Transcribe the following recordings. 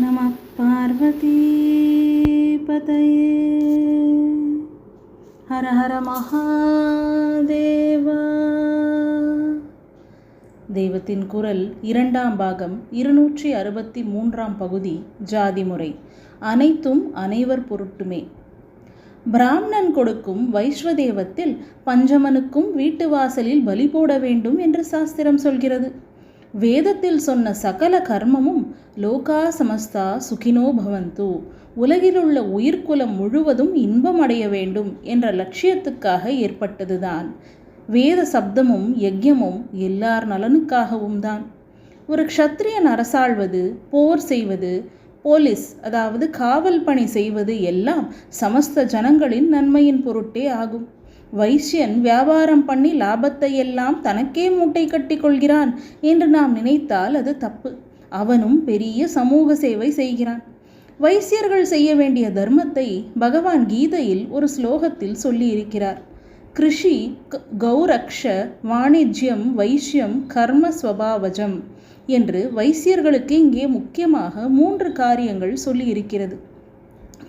நம பார்வதி பதையே ஹர ஹர மகாதேவா தெய்வத்தின் குரல் இரண்டாம் பாகம் இருநூற்றி அறுபத்தி மூன்றாம் பகுதி ஜாதி முறை. அனைத்தும் அனைவர் பொருட்டுமே. பிராமணன் கொடுக்கும் வைஸ்வதேவத்தில் பஞ்சமனுக்கும் வீட்டு வாசலில் பலி போட வேண்டும் என்று சாஸ்திரம் சொல்கிறது. வேதத்தில் சொன்ன சகல கர்மமும் லோகா சமஸ்தா சுகினோ பவந்து. உலகிலுள்ள உயிர்க்குலம் முழுவதும் இன்பம் அடைய வேண்டும் என்ற லட்சியத்துக்காக ஏற்பட்டதுதான். வேத சப்தமும் யஜ்யமும் எல்லார் நலனுக்காகவும் தான். ஒரு க்ஷத்ரியன் அரசாழ்வது போர் செய்வது போலீஸ் அதாவது காவல் பணி செய்வது எல்லாம் சமஸ்த ஜனங்களின் நன்மையின் பொருட்டே ஆகும். வைசியன் வியாபாரம் பண்ணி லாபத்தை எல்லாம் தனக்கே மூட்டை கட்டி கொள்கிறான் என்று நாம் நினைத்தால் அது தப்பு. அவனும் பெரிய சமூக சேவை செய்கிறான். வைசியர்கள் செய்ய வேண்டிய தர்மத்தை பகவான் கீதையில் ஒரு ஸ்லோகத்தில் சொல்லியிருக்கிறார். கிருஷி கௌரக்ஷ வாணிஜ்யம் வைஷ்யம் கர்ம ஸ்வபாவஜம் என்று வைசியர்களுக்கு இங்கே முக்கியமாக மூன்று காரியங்கள் சொல்லியிருக்கிறது.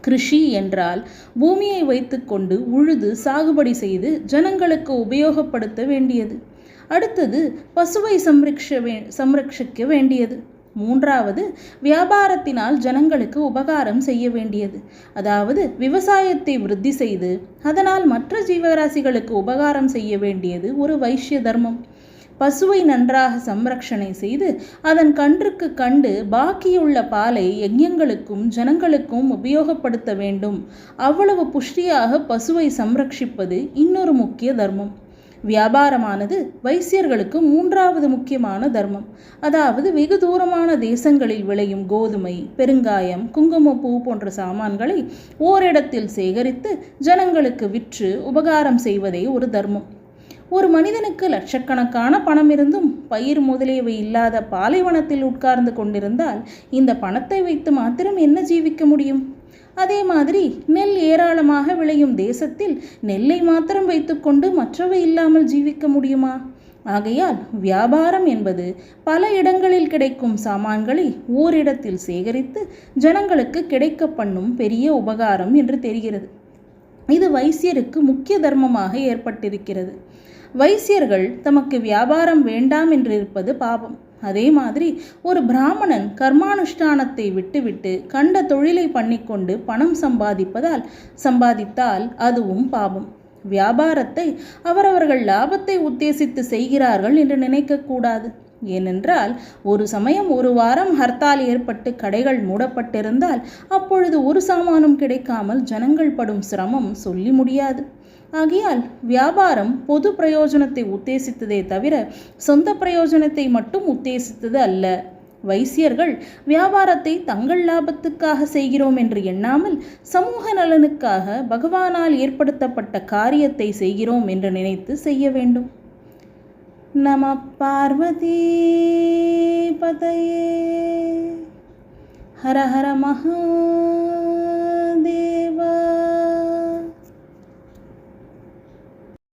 கிருஷி என்றால் பூமியை வைத்துக்கொண்டு உழுது சாகுபடி செய்து ஜனங்களுக்கு உபயோகப்படுத்த வேண்டியது. அடுத்தது பசுவை சம்ரக்ஷ வே சம்ரக்ஷிக்க வேண்டியது. மூன்றாவது வியாபாரத்தினால் ஜனங்களுக்கு உபகாரம் செய்ய வேண்டியது. அதாவது விவசாயத்தை விருத்தி செய்து அதனால் மற்ற ஜீவராசிகளுக்கு உபகாரம் செய்ய வேண்டியது ஒரு வைஷ்ய தர்மம். பசுவை நன்றாக சம்ரக்ஷணை செய்து அதன் கன்றுக்கு கண்டு பாக்கியுள்ள பாலை யஜ்யங்களுக்கும் ஜனங்களுக்கும் உபயோகப்படுத்த வேண்டும். அவ்வளவு புஷ்டியாக பசுவை சம்ரட்சிப்பது இன்னொரு முக்கிய தர்மம். வியாபாரமானது வைசியர்களுக்கு மூன்றாவது முக்கியமான தர்மம். அதாவது வெகு தூரமான தேசங்களில் விளையும் கோதுமை பெருங்காயம் குங்குமப்பூ போன்ற சாமான்களை ஓரிடத்தில் சேகரித்து ஜனங்களுக்கு விற்று உபகாரம் செய்வதே ஒரு தர்மம். ஒரு மனிதனுக்கு லட்சக்கணக்கான பணம் இருந்தும் பயிர் முதலியவை இல்லாத பாலைவனத்தில் உட்கார்ந்து கொண்டிருந்தால் இந்த பணத்தை வைத்து மாத்திரம் என்ன ஜீவிக்க முடியும்? அதே மாதிரி நெல் ஏராளமாக விளையும் தேசத்தில் நெல்லை மாத்திரம் வைத்துக்கொண்டு மற்றவை இல்லாமல் ஜீவிக்க முடியுமா? ஆகையால் வியாபாரம் என்பது பல இடங்களில் கிடைக்கும் சாமான்களை ஓரிடத்தில் சேகரித்து ஜனங்களுக்கு கிடைக்க பண்ணும் பெரிய உபகாரம் என்று தெரிகிறது. இது வைசியருக்கு முக்கிய தர்மமாக ஏற்பட்டிருக்கிறது. வைசியர்கள் தமக்கு வியாபாரம் வேண்டாம் என்று இருப்பது பாவம். அதே மாதிரி ஒரு பிராமணன் கர்மானுஷ்டானத்தை விட்டுவிட்டு கண்ட தொழிலை பண்ணிக்கொண்டு பணம் சம்பாதிப்பதால் சம்பாதித்தால் அதுவும் பாவம். வியாபாரத்தை அவரவர்கள் லாபத்தை உத்தேசித்து செய்கிறார்கள் என்று நினைக்கக்கூடாது ஏனென்றால் ஒரு சமயம் ஒரு வாரம் ஹர்த்தால் ஏற்பட்டு கடைகள் மூடப்பட்டிருந்தால் அப்பொழுது ஒரு சாமானும் கிடைக்காமல் ஜனங்கள் படும் சிரமம் சொல்லி முடியாது. ஆகையால் வியாபாரம் பொது பிரயோஜனத்தை உத்தேசித்ததே தவிர சொந்த பிரயோஜனத்தை மட்டும் உத்தேசித்தது அல்ல. வைசியர்கள் வியாபாரத்தை தங்கள் லாபத்துக்காக செய்கிறோம் என்று எண்ணாமல் சமூக நலனுக்காக பகவானால் ஏற்படுத்தப்பட்ட காரியத்தை செய்கிறோம் என்று நினைத்து செய்ய வேண்டும். நம பார்வதி பதையே. ஹர ஹர மகாதேவா.